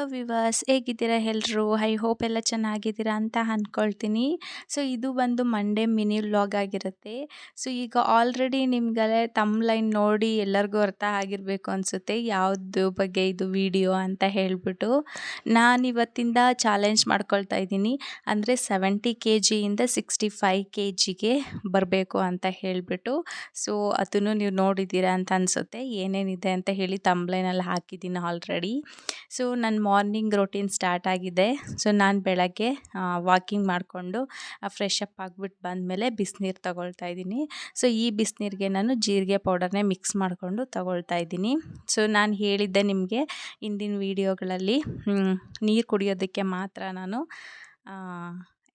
Hello viewers ಹೇಗಿದ್ದೀರಾ? ಎಲ್ಲರೂ I hope ಎಲ್ಲ ಚೆನ್ನಾಗಿದ್ದೀರಾ ಅಂತ ಅಂದ್ಕೊಳ್ತೀನಿ ಸೊ ಇದು ಬಂದು ಮಂಡೇ ಮಿನಿ ವ್ಲಾಗ್ ಆಗಿರುತ್ತೆ. ಸೊ ಈಗ ಆಲ್ರೆಡಿ ನಿಮ್ಗೆ ಲೈನ್ ನೋಡಿ ಎಲ್ಲರಿಗೂ ಅರ್ಥ ಆಗಿರಬೇಕು ಅನಿಸುತ್ತೆ. ಯಾವುದು ಬಗ್ಗೆ ಇದು ವಿಡಿಯೋ ಅಂತ ಹೇಳಿಬಿಟ್ಟು. ನಾನು ಇವತ್ತಿಂದ ಚಾಲೆಂಜ್ ಮಾಡ್ಕೊಳ್ತಾ ಇದ್ದೀನಿ. ಅಂದರೆ ಸೆವೆಂಟಿ ಕೆ ಜಿಯಿಂದ ಸಿಕ್ಸ್ಟಿ ಫೈವ್ ಕೆ ಜಿಗೆ ಬರಬೇಕು ಅಂತ ಹೇಳಿಬಿಟ್ಟು. ಸೊ ಅದನ್ನು ನೀವು ನೋಡಿದ್ದೀರಾ ಅಂತ ಅನಿಸುತ್ತೆ. ಏನೇನಿದೆ ಅಂತ ಹೇಳಿ ತಂಬ್ಲೈನಲ್ಲಿ ಹಾಕಿದ್ದೀನಿ ಆಲ್ರೆಡಿ ಸೊ ನನ್ನ ಮಾರ್ನಿಂಗ್ ರೊಟೀನ್ ಸ್ಟಾರ್ಟ್ ಆಗಿದೆ. ಸೊ ನಾನು ಬೆಳಗ್ಗೆ ವಾಕಿಂಗ್ ಮಾಡಿಕೊಂಡು ಫ್ರೆಶ್ ಅಪ್ ಆಗಿಬಿಟ್ಟು ಬಂದಮೇಲೆ ಬಿಸಿನೀರು ತಗೊಳ್ತಾ ಇದ್ದೀನಿ. ಸೊ ಈ ಬಿಸಿನೀರಿಗೆ ನಾನು ಜೀರಿಗೆ ಪೌಡರ್ನೇ ಮಿಕ್ಸ್ ಮಾಡಿಕೊಂಡು ತಗೊಳ್ತಾ ಇದ್ದೀನಿ. ಸೊ ನಾನು ಹೇಳಿದ್ದೆ ನಿಮಗೆ ಇಂದಿನ ವೀಡಿಯೋಗಳಲ್ಲಿ ನೀರು ಕುಡಿಯೋದಕ್ಕೆ ಮಾತ್ರ ನಾನು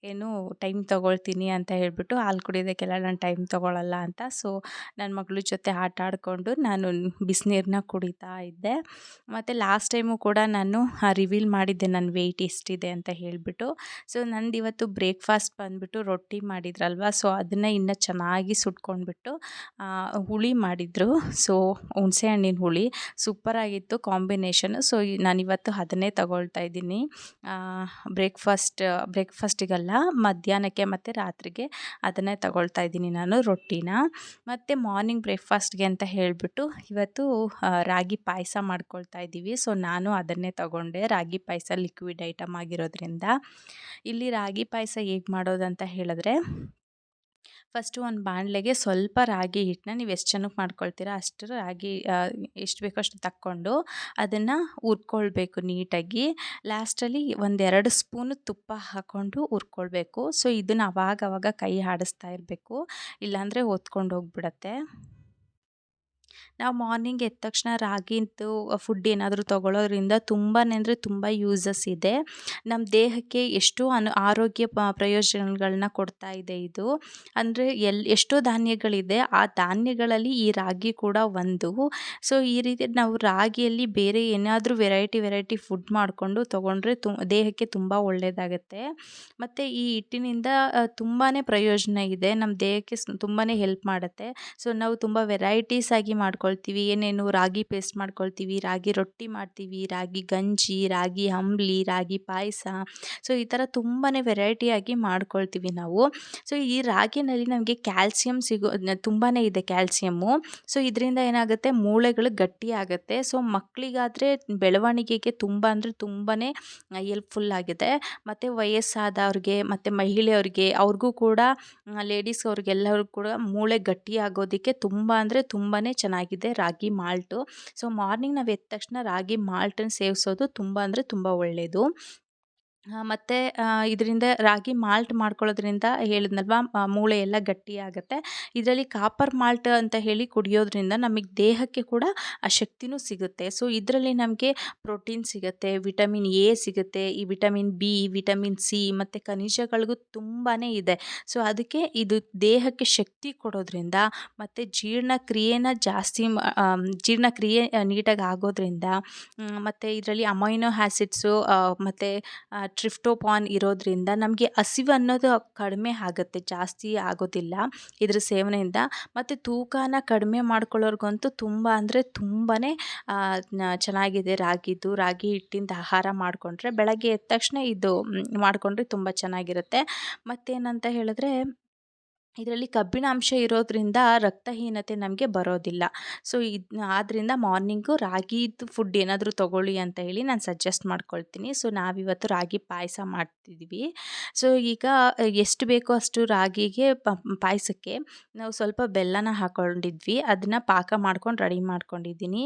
ಏನು ಟೈಮ್ ತೊಗೊಳ್ತೀನಿ ಅಂತ ಹೇಳಿಬಿಟ್ಟು ಹಾಲು ಕುಡಿಯೋದಕ್ಕೆಲ್ಲ ನಾನು ಟೈಮ್ ತೊಗೊಳಲ್ಲ ಅಂತ. ಸೊ ನನ್ನ ಮಗಳ ಜೊತೆ ಆಟ ಆಡಿಕೊಂಡು ನಾನು ಬಿಸಿನೀರನ್ನ ಕುಡಿತಾ ಇದ್ದೆ. ಮತ್ತು ಲಾಸ್ಟ್ ಟೈಮು ಕೂಡ ನಾನು ರಿವೀಲ್ ಮಾಡಿದ್ದೆ ನನ್ನ ವೆಯ್ಟ್ ಎಷ್ಟಿದೆ ಅಂತ ಹೇಳಿಬಿಟ್ಟು. ಸೊ ನಂದು ಇವತ್ತು ಬ್ರೇಕ್ಫಾಸ್ಟ್ ಬಂದುಬಿಟ್ಟು ರೊಟ್ಟಿ ಮಾಡಿದ್ರಲ್ವ? ಸೊ ಅದನ್ನು ಇನ್ನೂ ಚೆನ್ನಾಗಿ ಸುಟ್ಕೊಂಡ್ಬಿಟ್ಟು ಹುಳಿ ಮಾಡಿದರು. ಸೊ ಹುಣಸೆ ಹಣ್ಣಿನ ಹುಳಿ. ಸೂಪರಾಗಿತ್ತು ಕಾಂಬಿನೇಷನ್ ಸೊ ನಾನಿವತ್ತು ಅದನ್ನೇ ತಗೊಳ್ತಾ ಇದ್ದೀನಿ. ಬ್ರೇಕ್ಫಾಸ್ಟ್ ಬ್ರೇಕ್ಫಾಸ್ಟಿಗಲ್ಲ ಮಧ್ಯಾಹ್ನಕ್ಕೆ ಮತ್ತು ರಾತ್ರಿಗೆ ಅದನ್ನೇ ತಗೊಳ್ತಾ ಇದ್ದೀನಿ ನಾನು ರೊಟ್ಟಿನ. ಮತ್ತು ಮಾರ್ನಿಂಗ್ ಬ್ರೇಕ್ಫಾಸ್ಟ್ಗೆ ಅಂತ ಹೇಳಿಬಿಟ್ಟು ಇವತ್ತು ರಾಗಿ ಪಾಯಸ ಮಾಡ್ಕೊಳ್ತಾ ಇದ್ದೀವಿ. ಸೊ ನಾನು ಅದನ್ನೇ ತಗೊಂಡೆ. ರಾಗಿ ಪಾಯಸ ಲಿಕ್ವಿಡ್ ಐಟಮ್ ಆಗಿರೋದ್ರಿಂದ. ಇಲ್ಲಿ ರಾಗಿ ಪಾಯಸ ಹೇಗೆ ಮಾಡೋದಂತ ಹೇಳಿದ್ರೆ ಫಸ್ಟು ಒಂದು ಬಾಣಲೆಗೆ ಸ್ವಲ್ಪ ರಾಗಿ ಹಿಟ್ಟನ್ನ ನೀವು ಎಷ್ಟು ಜನಕ್ಕೆ ಮಾಡ್ಕೊಳ್ತೀರಾ ಅಷ್ಟು ರಾಗಿ ಎಷ್ಟು ಬೇಕೋ ಅಷ್ಟು ತಕ್ಕೊಂಡು ಅದನ್ನು ಹುರ್ಕೊಳ್ಬೇಕು ನೀಟಾಗಿ. ಲಾಸ್ಟಲ್ಲಿ ಒಂದೆರಡು ಸ್ಪೂನು ತುಪ್ಪ ಹಾಕ್ಕೊಂಡು ಹುರ್ಕೊಳ್ಬೇಕು. ಸೊ, ಇದನ್ನು ಅವಾಗವಾಗ ಅವಾಗ ಕೈ ಆಡಿಸ್ತಾ ಇರಬೇಕು. ಇಲ್ಲಾಂದರೆ ಹೊತ್ಕೊಂಡು ಹೋಗ್ಬಿಡತ್ತೆ ನಾವು ಮಾರ್ನಿಂಗ್ ಎದ್ದ ತಕ್ಷಣ ರಾಗಿದ್ದು ಫುಡ್ ಏನಾದರೂ ತೊಗೊಳ್ಳೋದ್ರಿಂದ ತುಂಬಾ ಅಂದರೆ ತುಂಬ ಯೂಸಸ್ ಇದೆ. ನಮ್ಮ ದೇಹಕ್ಕೆ ಎಷ್ಟೋ ಅನು, ಆರೋಗ್ಯ ಪ್ರಯೋಜನಗಳನ್ನ ಕೊಡ್ತಾ ಇದೆ ಇದು. ಅಂದರೆ ಎಲ್, ಎಷ್ಟೋ ಧಾನ್ಯಗಳಿದೆ, ಆ ಧಾನ್ಯಗಳಲ್ಲಿ ಈ ರಾಗಿ ಕೂಡ ಒಂದು. ಸೊ ಈ ರೀತಿ ನಾವು ರಾಗಿಯಲ್ಲಿ ಬೇರೆ ಏನಾದರೂ ವೆರೈಟಿ ವೆರೈಟಿ ಫುಡ್ ಮಾಡಿಕೊಂಡು ತೊಗೊಂಡ್ರೆ ತು, ದೇಹಕ್ಕೆ ತುಂಬ ಒಳ್ಳೆಯದಾಗತ್ತೆ ಮತ್ತು ಈ ಹಿಟ್ಟಿನಿಂದ ತುಂಬಾ ಪ್ರಯೋಜನ ಇದೆ. ನಮ್ಮ ದೇಹಕ್ಕೆ ತುಂಬಾ ಹೆಲ್ಪ್ ಮಾಡುತ್ತೆ. ಸೊ ನಾವು ತುಂಬ ವೆರೈಟೀಸ್ ಆಗಿ ಮಾಡ್ಕೊಂಡು ಮಾಡ್ಕೊಳ್ತೀವಿ. ಏನೇನು ರಾಗಿ ಪೇಸ್ಟ್ ಮಾಡ್ಕೊಳ್ತೀವಿ, ರಾಗಿ ರೊಟ್ಟಿ ಮಾಡ್ತೀವಿ, ರಾಗಿ ಗಂಜಿ, ರಾಗಿ ಅಂಬ್ಲಿ ರಾಗಿ ಪಾಯಸ. ಸೊ ಈ ಥರ ತುಂಬಾ ವೆರೈಟಿಯಾಗಿ ಮಾಡ್ಕೊಳ್ತೀವಿ ನಾವು. ಸೊ ಈ ರಾಗಿನಲ್ಲಿ ನಮಗೆ ಕ್ಯಾಲ್ಸಿಯಂ ಸಿಗೋ ತುಂಬಾ ಇದೆ ಕ್ಯಾಲ್ಸಿಯಮ್ಮು ಸೊ ಇದರಿಂದ ಏನಾಗುತ್ತೆ? ಮೂಳೆಗಳು ಗಟ್ಟಿ ಆಗುತ್ತೆ. ಸೊ ಮಕ್ಕಳಿಗಾದರೆ ಬೆಳವಣಿಗೆಗೆ ತುಂಬ ಅಂದರೆ ತುಂಬಾ ಹೆಲ್ಪ್ಫುಲ್ ಆಗಿದೆ. ಮತ್ತು ವಯಸ್ಸಾದವ್ರಿಗೆ, ಮತ್ತು ಮಹಿಳೆಯವ್ರಿಗೆ, ಅವ್ರಿಗೂ ಕೂಡ, ಲೇಡೀಸ್ ಅವ್ರಿಗೆಲ್ಲರಿಗೂ ಕೂಡ ಮೂಳೆ ಗಟ್ಟಿ ಆಗೋದಕ್ಕೆ ತುಂಬ ಅಂದರೆ ತುಂಬಾ ಚೆನ್ನಾಗಿದೆ ಆಗಿದೆ ರಾಗಿ ಮಾಲ್ಟು. ಸೊ ಮಾರ್ನಿಂಗ್ ನಾವು ಎದ್ದ ತಕ್ಷಣ ರಾಗಿ ಮಾಲ್ಟನ್ನು ಸೇವಿಸೋದು ತುಂಬ ಅಂದರೆ ತುಂಬ ಒಳ್ಳೆಯದು ಮತ್ತು ಇದರಿಂದ ರಾಗಿ ಮಾಲ್ಟ್ ಮಾಡ್ಕೊಳ್ಳೋದ್ರಿಂದ ಹೇಳಿದ್ನಲ್ವ ಮೂಳೆ ಎಲ್ಲ ಗಟ್ಟಿಯಾಗುತ್ತೆ. ಇದರಲ್ಲಿ ಕಾಪರ್ ಮಾಲ್ಟ್ ಅಂತ ಹೇಳಿ ಕುಡಿಯೋದ್ರಿಂದ ನಮಗೆ ದೇಹಕ್ಕೆ ಕೂಡ ಆ ಶಕ್ತಿನೂ ಸಿಗುತ್ತೆ. ಸೊ, ಇದರಲ್ಲಿ ನಮಗೆ ಪ್ರೋಟೀನ್ ಸಿಗುತ್ತೆ, ವಿಟಮಿನ್ ಎ ಸಿಗುತ್ತೆ, ಈ ವಿಟಮಿನ್ ಬಿ, ವಿಟಮಿನ್ ಸಿ ಮತ್ತು ಖನಿಜಗಳಿಗೂ ತುಂಬಾ ಇದೆ. ಸೊ, ಅದಕ್ಕೆ ಇದು ದೇಹಕ್ಕೆ ಶಕ್ತಿ ಕೊಡೋದ್ರಿಂದ ಮತ್ತು ಜೀರ್ಣಕ್ರಿಯೆನ ಜಾಸ್ತಿ ಜೀರ್ಣಕ್ರಿಯೆ ನೀಟಾಗಿ ಆಗೋದ್ರಿಂದ ಮತ್ತು ಇದರಲ್ಲಿ ಅಮೈನೋ ಆ್ಯಸಿಡ್ಸು ಮತ್ತು ಟ್ರಿಫ್ಟೋಪಾನ್ ಇರೋದ್ರಿಂದ ನಮಗೆ ಹಸಿವು ಅನ್ನೋದು ಕಡಿಮೆ ಆಗುತ್ತೆ, ಜಾಸ್ತಿ ಆಗೋದಿಲ್ಲ ಇದ್ರ ಸೇವನೆಯಿಂದ. ಮತ್ತು ತೂಕನ ಕಡಿಮೆ ಮಾಡ್ಕೊಳ್ಳೋರ್ಗಂತೂ ತುಂಬ ಅಂದರೆ ತುಂಬಾ ಚೆನ್ನಾಗಿದೆ ರಾಗಿದು. ರಾಗಿ ಹಿಟ್ಟಿಂದ ಆಹಾರ ಮಾಡಿಕೊಂಡ್ರೆ ಬೆಳಗ್ಗೆ ಎದ್ದ ತಕ್ಷಣ ಇದು ಮಾಡಿಕೊಂಡ್ರೆ ತುಂಬ ಚೆನ್ನಾಗಿರುತ್ತೆ. ಮತ್ತೇನಂತ ಹೇಳಿದ್ರೆ ಇದರಲ್ಲಿ ಕಬ್ಬಿಣಾಂಶ ಇರೋದರಿಂದ ರಕ್ತಹೀನತೆ ನಮಗೆ ಬರೋದಿಲ್ಲ. ಸೊ ಇದು ಆದ್ದರಿಂದ ಮಾರ್ನಿಂಗು ರಾಗಿದು ಫುಡ್ ಏನಾದರೂ ತೊಗೊಳ್ಳಿ ಅಂತ ಹೇಳಿ ನಾನು ಸಜೆಸ್ಟ್ ಮಾಡ್ಕೊಳ್ತೀನಿ. ಸೊ ನಾವಿವತ್ತು ರಾಗಿ ಪಾಯಸ ಮಾಡ್ತಿದ್ವಿ. ಸೊ ಈಗ ಎಷ್ಟು ಬೇಕೋ ಅಷ್ಟು ರಾಗಿಗೆ ಪಾಯಸಕ್ಕೆ ನಾವು ಸ್ವಲ್ಪ ಬೆಲ್ಲನ ಹಾಕ್ಕೊಂಡಿದ್ವಿ ಅದನ್ನು ಪಾಕ ಮಾಡ್ಕೊಂಡು ರೆಡಿ ಮಾಡ್ಕೊಂಡಿದ್ದೀನಿ.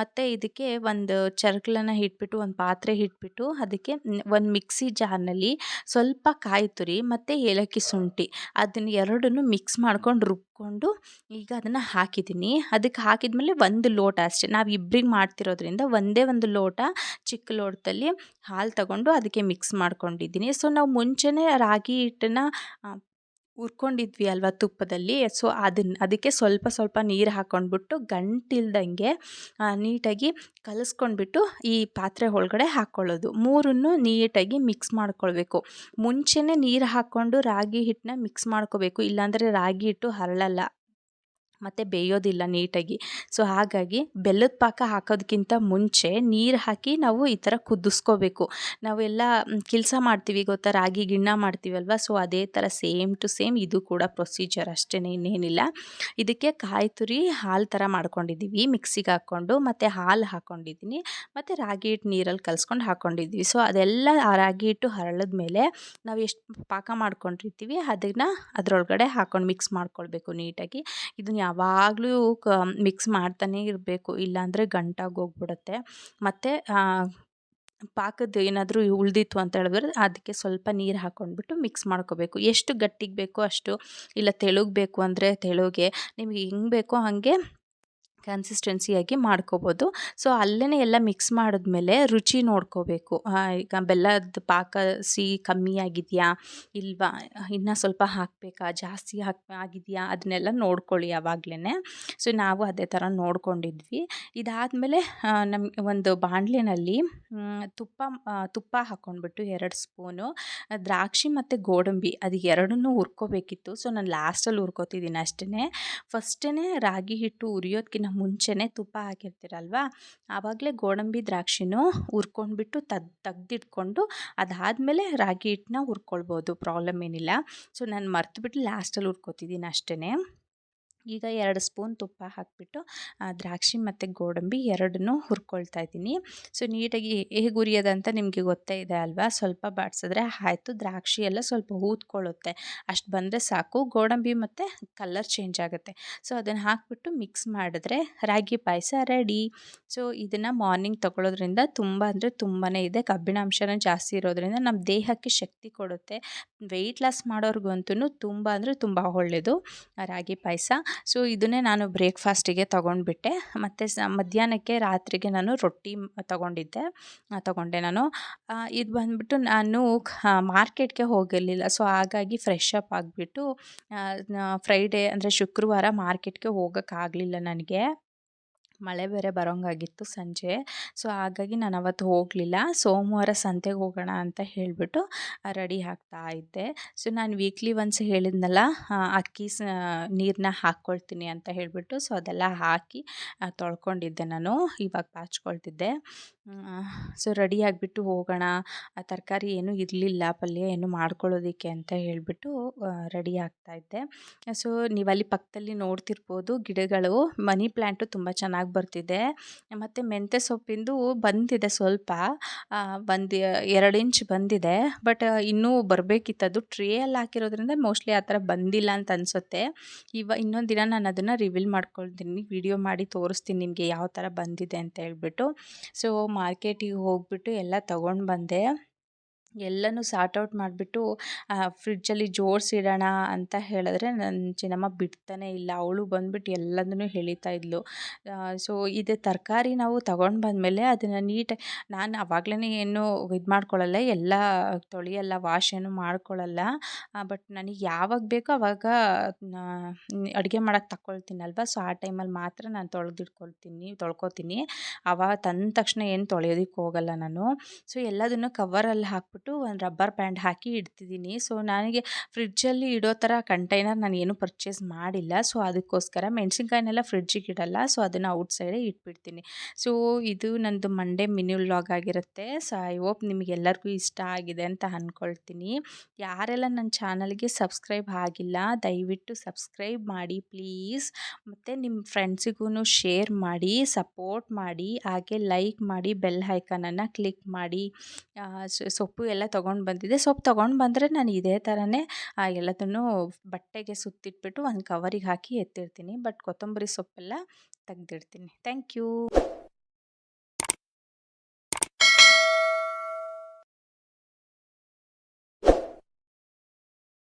ಮತ್ತು ಇದಕ್ಕೆ ಒಂದು ಚರ್ಕಲನ್ನು ಇಟ್ಬಿಟ್ಟು ಒಂದು ಪಾತ್ರೆ ಇಟ್ಬಿಟ್ಟು ಅದಕ್ಕೆ ಒಂದು ಮಿಕ್ಸಿ ಜಾರ್ನಲ್ಲಿ ಸ್ವಲ್ಪ ಕಾಯಿ ತುರಿ ಮತ್ತು ಏಲಕ್ಕಿ ಶುಂಠಿ, ಅದನ್ನು ಎರಡನ್ನೂ ಮಿಕ್ಸ್ ಮಾಡ್ಕೊಂಡು ರುಬ್ಕೊಂಡು ಈಗ ಅದನ್ನು ಹಾಕಿದ್ದೀನಿ. ಅದಕ್ಕೆ ಹಾಕಿದ್ಮೇಲೆ ಒಂದು ಲೋಟ ಅಷ್ಟೇ. ನಾವು ಇಬ್ಬರಿಗೆ ಮಾಡ್ತಿರೋದ್ರಿಂದ ಒಂದೇ ಒಂದು ಲೋಟ ಚಿಕ್ಕ ಲೋಟದಲ್ಲಿ ಹಾಲು ತಗೊಂಡು ಅದಕ್ಕೆ ಮಿಕ್ಸ್ ಮಾಡ್ಕೊಂಡಿದ್ದೀನಿ. ಸೊ ನಾವು ಮುಂಚೆನೇ ರಾಗಿ ಹಿಟ್ಟನ್ನು ಹುರ್ಕೊಂಡಿದ್ವಿ ಅಲ್ವಾ ತುಪ್ಪದಲ್ಲಿ. ಸೊ ಅದನ್ನು ಅದಕ್ಕೆ ಸ್ವಲ್ಪ ಸ್ವಲ್ಪ ನೀರು ಹಾಕ್ಕೊಂಡ್ಬಿಟ್ಟು ಗಂಟಿಲ್ದಂಗೆ ನೀಟಾಗಿ ಕಲಸ್ಕೊಂಡ್ಬಿಟ್ಟು ಈ ಪಾತ್ರೆ ಒಳಗಡೆ ಹಾಕ್ಕೊಳ್ಳೋದು ಮೂರನ್ನು ನೀಟಾಗಿ ಮಿಕ್ಸ್ ಮಾಡ್ಕೊಳ್ಬೇಕು. ಮುಂಚೆನೇ ನೀರು ಹಾಕ್ಕೊಂಡು ರಾಗಿ ಹಿಟ್ಟನ್ನ ಮಿಕ್ಸ್ ಮಾಡ್ಕೋಬೇಕು. ಇಲ್ಲಾಂದರೆ ರಾಗಿ ಹಿಟ್ಟು ಹರಳಲ್ಲ. ಮತ್ತು ಬೇಯೋದಿಲ್ಲ ನೀಟಾಗಿ. ಸೊ ಹಾಗಾಗಿ ಬೆಲ್ಲದ ಪಾಕ ಹಾಕೋದಕ್ಕಿಂತ ಮುಂಚೆ ನೀರು ಹಾಕಿ ನಾವು ಈ ಥರ ಕುದಿಸ್ಕೋಬೇಕು. ನಾವೆಲ್ಲ ಕೆಲಸ ಮಾಡ್ತೀವಿ ಗೊತ್ತಾ? ರಾಗಿ ಗಿಣ್ಣ ಮಾಡ್ತೀವಲ್ವ? ಸೊ ಅದೇ ಥರ ಸೇಮ್ ಟು ಸೇಮ್ ಇದು ಕೂಡ ಪ್ರೊಸೀಜರ್ ಅಷ್ಟೇ ಇನ್ನೇನಿಲ್ಲ. ಇದಕ್ಕೆ ಕಾಯಿ ತುರಿ, ಹಾಲು ಥರ ಮಾಡ್ಕೊಂಡಿದ್ದೀವಿ ಮಿಕ್ಸಿಗೆ ಹಾಕ್ಕೊಂಡು ಮತ್ತು ಹಾಲು ಹಾಕ್ಕೊಂಡಿದ್ದೀನಿ ಮತ್ತು ರಾಗಿ ಹಿಟ್ಟು ನೀರಲ್ಲಿ ಕಲಿಸ್ಕೊಂಡು ಹಾಕ್ಕೊಂಡಿದ್ವಿ ಸೊ ಅದೆಲ್ಲ ಆ ರಾಗಿ ಹಿಟ್ಟು ಹರಳದ ಮೇಲೆ ನಾವು ಎಷ್ಟು ಪಾಕ ಮಾಡ್ಕೊಂಡಿರ್ತೀವಿ, ಅದನ್ನು ಅದರೊಳಗಡೆ ಹಾಕ್ಕೊಂಡು ಮಿಕ್ಸ್ ಮಾಡ್ಕೊಳ್ಬೇಕು ನೀಟಾಗಿ. ಇದನ್ನು ಯಾವಾಗಲೂ ಕ, ಮಿಕ್ಸ್ ಮಾಡ್ತಾನೇ ಇರಬೇಕು. ಇಲ್ಲಾಂದರೆ ಗಂಟಾಗಿ ಹೋಗ್ಬಿಡುತ್ತೆ. ಮತ್ತು ಪಾಕದ ಏನಾದರೂ ಉಳಿದಿತ್ತು ಅಂತ ಹೇಳಿದ್ರೆ ಅದಕ್ಕೆ ಸ್ವಲ್ಪ ನೀರು ಹಾಕ್ಕೊಂಡ್ಬಿಟ್ಟು ಮಿಕ್ಸ್ ಮಾಡ್ಕೋಬೇಕು. ಎಷ್ಟು ಗಟ್ಟಿಗೆ ಬೇಕೋ ಅಷ್ಟು, ಇಲ್ಲ ತೆಳುಗೆ ಬೇಕು ಅಂದರೆ ತೆಳುಗೆ, ನಿಮಗೆ ಹೆಂಗೆ ಬೇಕೋ ಹಾಗೆ ಕನ್ಸಿಸ್ಟೆನ್ಸಿಯಾಗಿ ಮಾಡ್ಕೋಬೋದು. ಸೊ ಅಲ್ಲೇ ಎಲ್ಲ ಮಿಕ್ಸ್ ಮಾಡಿದ್ಮೇಲೆ ರುಚಿ ನೋಡ್ಕೋಬೇಕು. ಈಗ ಬೆಲ್ಲದ ಪಾಕ ಸಿಹಿ ಕಮ್ಮಿ ಆಗಿದೆಯಾ? ಇಲ್ವಾ? ಇನ್ನೂ ಸ್ವಲ್ಪ ಹಾಕಬೇಕಾ? ಜಾಸ್ತಿ ಹಾಕಿ, ಆಗಿದೆಯಾ? ಅದನ್ನೆಲ್ಲ ನೋಡ್ಕೊಳ್ಳಿ ಆವಾಗಲೇ ಸೊ ನಾವು ಅದೇ ಥರ ನೋಡ್ಕೊಂಡಿದ್ವಿ. ಇದಾದಮೇಲೆ ನಮಗೆ ಒಂದು ಬಾಣಲೆನಲ್ಲಿ ತುಪ್ಪ ತುಪ್ಪ ಹಾಕ್ಕೊಂಡ್ಬಿಟ್ಟು ಎರಡು ಸ್ಪೂನು, ದ್ರಾಕ್ಷಿ ಮತ್ತು ಗೋಡಂಬಿ ಅದು ಎರಡನ್ನೂ ಹುರ್ಕೋಬೇಕಿತ್ತು. ಸೊ ನಾನು ಲಾಸ್ಟಲ್ಲಿ ಹುರ್ಕೋತಿದ್ದೀನಿ ಅಷ್ಟೇ ಫಸ್ಟೇ ರಾಗಿ ಹಿಟ್ಟು ಹುರಿಯೋದ್ಕಿಂತ ಮುಂಚೆನೇ ತುಪ್ಪ ಹಾಕಿರ್ತೀರಲ್ವ? ಆವಾಗಲೇ ಗೋಡಂಬಿ ದ್ರಾಕ್ಷಿನೂ ಹುರ್ಕೊಂಡ್ಬಿಟ್ಟು ತದ್ ತೆಗ್ದಿಟ್ಕೊಂಡು ಅದಾದಮೇಲೆ ರಾಗಿ ಹಿಟ್ಟನ್ನ ಹುರ್ಕೊಳ್ಬೋದು, ಪ್ರಾಬ್ಲಮ್ ಏನಿಲ್ಲ. ಸೊ, ನಾನು ಮರ್ತುಬಿಟ್ಟು ಲಾಸ್ಟಲ್ಲಿ ಹುರ್ಕೊತಿದ್ದೀನಿ ಅಷ್ಟೇ ಈಗ ಎರಡು ಸ್ಪೂನ್ ತುಪ್ಪ ಹಾಕಿಬಿಟ್ಟು ದ್ರಾಕ್ಷಿ ಮತ್ತು ಗೋಡಂಬಿ ಎರಡನ್ನೂ ಹುರ್ಕೊಳ್ತಾ ಇದ್ದೀನಿ. ಸೊ, ನೀಟಾಗಿ ಹೇಗೆ ಹುರಿಯೋದಂತ ನಿಮಗೆ ಗೊತ್ತೇ ಇದೆ ಅಲ್ವಾ? ಸ್ವಲ್ಪ ಬಾಡಿಸಿದ್ರೆ ಆಯಿತು, ದ್ರಾಕ್ಷಿ ಎಲ್ಲ ಸ್ವಲ್ಪ ಊದ್ಕೊಳ್ಳುತ್ತೆ ಅಷ್ಟು ಬಂದರೆ ಸಾಕು. ಗೋಡಂಬಿ ಮತ್ತು ಕಲರ್ ಚೇಂಜ್ ಆಗುತ್ತೆ. ಸೊ, ಅದನ್ನು ಹಾಕಿಬಿಟ್ಟು ಮಿಕ್ಸ್ ಮಾಡಿದ್ರೆ ರಾಗಿ ಪಾಯಸ ರೆಡಿ. ಸೊ, ಇದನ್ನು ಮಾರ್ನಿಂಗ್ ತೊಗೊಳೋದ್ರಿಂದ ತುಂಬ ಅಂದರೆ ತುಂಬಾ ಇದೆ. ಕಬ್ಬಿಣಾಂಶನ ಜಾಸ್ತಿ ಇರೋದ್ರಿಂದ ನಮ್ಮ ದೇಹಕ್ಕೆ ಶಕ್ತಿ ಕೊಡುತ್ತೆ. ವೆಯ್ಟ್ ಲಾಸ್ ಮಾಡೋರ್ಗಂತೂ ತುಂಬ ಅಂದರೆ ತುಂಬ ಒಳ್ಳೆಯದು ರಾಗಿ ಪಾಯಸ. ಸೊ ಇದನ್ನೇ ನಾನು ಬ್ರೇಕ್ಫಾಸ್ಟಿಗೆ ತೊಗೊಂಡ್ಬಿಟ್ಟೆ. ಮತ್ತು ಸ, ಮಧ್ಯಾಹ್ನಕ್ಕೆ ರಾತ್ರಿಗೆ ನಾನು ರೊಟ್ಟಿ ತೊಗೊಂಡಿದ್ದೆ. ತೊಗೊಂಡೆ ನಾನು. ಇದು ಬಂದುಬಿಟ್ಟು ನಾನು ಮಾರ್ಕೆಟ್ಗೆ ಹೋಗಿರಲಿಲ್ಲ. ಸೊ ಹಾಗಾಗಿ ಫ್ರೆಶ್ ಅಪ್ ಆಗಿಬಿಟ್ಟು ಫ್ರೈಡೇ ಅಂದರೆ ಶುಕ್ರವಾರ ಮಾರ್ಕೆಟ್ಗೆ ಹೋಗೋಕ್ಕಾಗಲಿಲ್ಲ ನನಗೆ. ಮಳೆ ಬೇರೆ ಬರೋಂಗಾಗಿತ್ತು ಸಂಜೆ. ಸೊ, ಹಾಗಾಗಿ ನಾನು ಅವತ್ತು ಹೋಗಲಿಲ್ಲ. ಸೋಮವಾರ ಸಂತೆಗೆ ಹೋಗೋಣ ಅಂತ ಹೇಳಿಬಿಟ್ಟು ರೆಡಿ ಆಗ್ತಾ ಇದ್ದೆ. ಸೊ, ನಾನು ವೀಕ್ಲಿ ಒನ್ಸ್ ಹೇಳಿದ್ನಲ್ಲ ಅಕ್ಕಿ ಸ ನೀರನ್ನ ಹಾಕ್ಕೊಳ್ತೀನಿ ಅಂತ ಹೇಳಿಬಿಟ್ಟು ಸೊ, ಅದೆಲ್ಲ ಹಾಕಿ ತೊಳ್ಕೊಂಡಿದ್ದೆ ನಾನು. ಇವಾಗ ಬಾಚ್ಕೊಳ್ತಿದ್ದೆ ಸೊ ರೆಡಿ ಆಗಿಬಿಟ್ಟು ಹೋಗೋಣ. ಆ ತರಕಾರಿ ಏನೂ ಇರಲಿಲ್ಲ, ಪಲ್ಯ ಏನು ಮಾಡ್ಕೊಳ್ಳೋದಕ್ಕೆ ಅಂತ ಹೇಳಿಬಿಟ್ಟು ರೆಡಿ ಆಗ್ತಾಯಿದ್ದೆ ಸೊ ಅಲ್ಲಿ ಪಕ್ಕದಲ್ಲಿ ನೋಡ್ತಿರ್ಬೋದು ಗಿಡಗಳು. ಮನಿ ಪ್ಲ್ಯಾಂಟು ತುಂಬ ಚೆನ್ನಾಗಿ ಬರ್ತಿದೆ. ಮತ್ತು ಮೆಂತ್ಯ ಸೊಪ್ಪಿಂದು ಬಂದಿದೆ ಸ್ವಲ್ಪ. ಒಂದು ಎರಡು ಇಂಚ್ ಬಂದಿದೆ. ಬಟ್, ಇನ್ನೂ ಬರಬೇಕಿತ್ತು ಅದು ಟ್ರೇಯಲ್ಲಿ ಹಾಕಿರೋದ್ರಿಂದ ಮೋಸ್ಟ್ಲಿ ಆ ಥರ ಬಂದಿಲ್ಲ ಅಂತ ಅನಿಸುತ್ತೆ. ಇವ, ಇನ್ನೊಂದು ದಿನ ನಾನು ಅದನ್ನು ರಿವೀಲ್ ಮಾಡ್ಕೊಳ್ತೀನಿ. ವಿಡಿಯೋ ಮಾಡಿ ತೋರಿಸ್ತೀನಿ ನಿಮಗೆ ಯಾವ ಥರ ಬಂದಿದೆ ಅಂತ ಹೇಳ್ಬಿಟ್ಟು. ಸೊ ಮಾರ್ಕೆಟಿಗೆ ಹೋಗ್ಬಿಟ್ಟು ಎಲ್ಲ ತಗೊಂಡು ಬಂದೆ ಎಲ್ಲನೂ ಸಾರ್ಟ್ ಔಟ್ ಮಾಡಿಬಿಟ್ಟು ಫ್ರಿಡ್ಜಲ್ಲಿ ಜೋಡಿಸಿಡೋಣ ಅಂತ ಹೇಳಿದ್ರೆ ನನ್ನ ಚಿನ್ನಮ್ಮ ಬಿಡ್ತಾನೆ ಇಲ್ಲ. ಅವಳು ಬಂದ್ಬಿಟ್ಟು ಎಲ್ಲದನ್ನೂ ಹೇಳಿತಾ ಇದ್ಲು. ಸೊ ಇದು ತರಕಾರಿ ನಾವು ತೊಗೊಂಡು ಬಂದಮೇಲೆ ಅದನ್ನು ನೀಟಾಗಿ ನಾನು ಅವಾಗಲೇ ಏನು ಇದು ಮಾಡ್ಕೊಳ್ಳಲ್ಲ ಎಲ್ಲ ತೊಳೆಯಲ್ಲ ವಾಶ್ ಏನು ಮಾಡ್ಕೊಳ್ಳಲ್ಲ ಬಟ್ ನನಗೆ ಯಾವಾಗ ಬೇಕೋ ಅವಾಗ ಅಡುಗೆ ಮಾಡೋಕ್ಕೆ ತಗೊಳ್ತೀನಲ್ವ ಸೊ ಆ ಟೈಮಲ್ಲಿ ಮಾತ್ರ ನಾನು ತೊಳೆದಿಟ್ಕೊಳ್ತೀನಿ, ತೊಳ್ಕೊತೀನಿ. ಅವಾಗ ತಂದ ತಕ್ಷಣ ಏನು ತೊಳೆಯೋದಕ್ಕೆ ಹೋಗಲ್ಲ ನಾನು. ಸೊ ಎಲ್ಲದನ್ನು ಕವರಲ್ಲಿ ಹಾಕ್ಬಿಟ್ಟು ಹಾಕ್ಬಿಟ್ಟು ಒಂದು ರಬ್ಬರ್ ಬ್ಯಾಂಡ್ ಹಾಕಿ ಇಡ್ತಿದ್ದೀನಿ. ಸೊ, ನನಗೆ ಫ್ರಿಡ್ಜಲ್ಲಿ ಇಡೋ ಥರ ಕಂಟೈನರ್ ನಾನು ಏನು ಪರ್ಚೇಸ್ ಮಾಡಿಲ್ಲ. ಸೊ, ಅದಕ್ಕೋಸ್ಕರ ಮೆಣಸಿನ್ಕಾಯಿನೆಲ್ಲ ಫ್ರಿಡ್ಜಿಗೆ ಇಡಲ್ಲ. ಸೊ, ಅದನ್ನು ಔಟ್ಸೈಡೇ ಇಟ್ಬಿಡ್ತೀನಿ. ಸೊ, ಇದು ನನ್ನದು ಮಂಡೇ ಮಿನಿ ವ್ಲಾಗ್ ಆಗಿರುತ್ತೆ. ಸೊ, ಐ ಹೋಪ್ ನಿಮಗೆಲ್ಲರಿಗೂ ಇಷ್ಟ ಆಗಿದೆ ಅಂತ ಅಂದ್ಕೊಳ್ತೀನಿ ಯಾರೆಲ್ಲ ನನ್ನ ಚಾನಲ್ಗೆ ಸಬ್ಸ್ಕ್ರೈಬ್ ಆಗಿಲ್ಲ, ದಯವಿಟ್ಟು ಸಬ್ಸ್ಕ್ರೈಬ್ ಮಾಡಿ ಪ್ಲೀಸ್. ಮತ್ತು ನಿಮ್ಮ ಫ್ರೆಂಡ್ಸಿಗೂ ಶೇರ್ ಮಾಡಿ, ಸಪೋರ್ಟ್ ಮಾಡಿ, ಹಾಗೆ ಲೈಕ್ ಮಾಡಿ, ಬೆಲ್ ಐಕನನ್ನು ಕ್ಲಿಕ್ ಮಾಡಿ. ಸೊಪ್ಪು ಎಲ್ಲ ತೊಗೊಂಡು ಬಂದಿದ್ದೆ. ಸೊಪ್ಪು ತೊಗೊಂಡು ಬಂದರೆ ನಾನು ಇದೇ ಥರನೇ ಎಲ್ಲದನ್ನು ಬಟ್ಟೆಗೆ ಸುತ್ತಿಟ್ಬಿಟ್ಟು ಒಂದು ಕವರಿಗೆ ಹಾಕಿ ಎತ್ತಿರ್ತೀನಿ. ಬಟ್ ಕೊತ್ತಂಬರಿ ಸೊಪ್ಪೆಲ್ಲ ತೆಗ್ದಿಡ್ತೀನಿ. Thank you